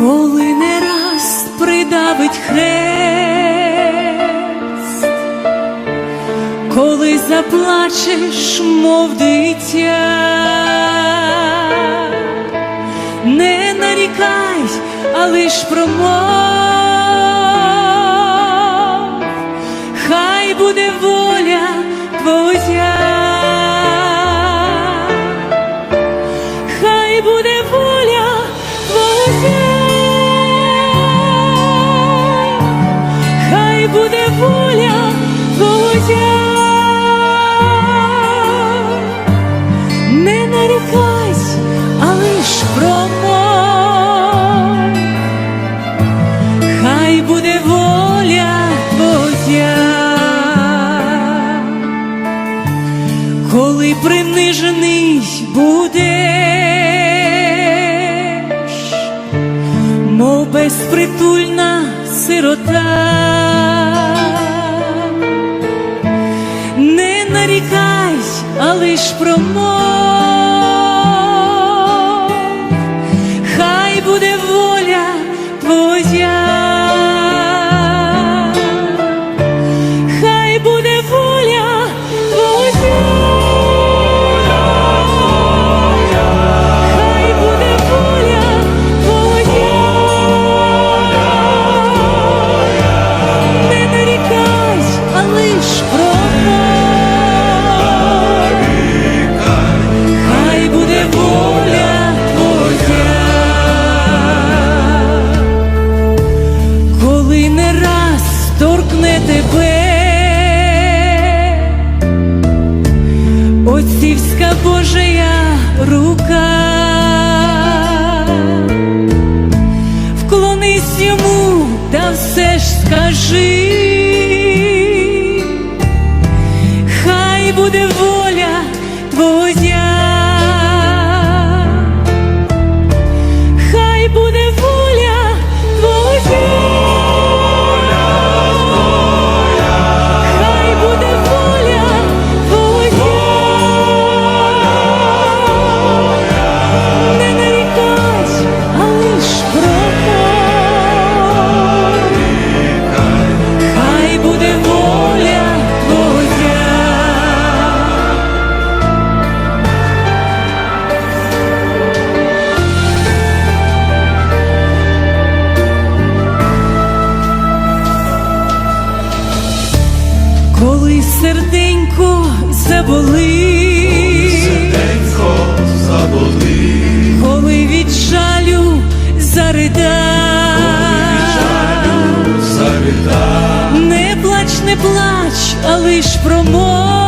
коли не раз придавить хрест, коли заплачеш, мов дитя, не нарікай, а лиш промов, хай буде воля не нарікай, а лиш промов, хай буде воля твоя. Коли принижений будеш, мов безпритульна сирота, а лиш Божия рука, вклонись йому та все ж скажи, хай буде Коли серденько заболить, Серденько заболи, коли від жалю заридай, завіта, не плач, не плач, а лиш промов,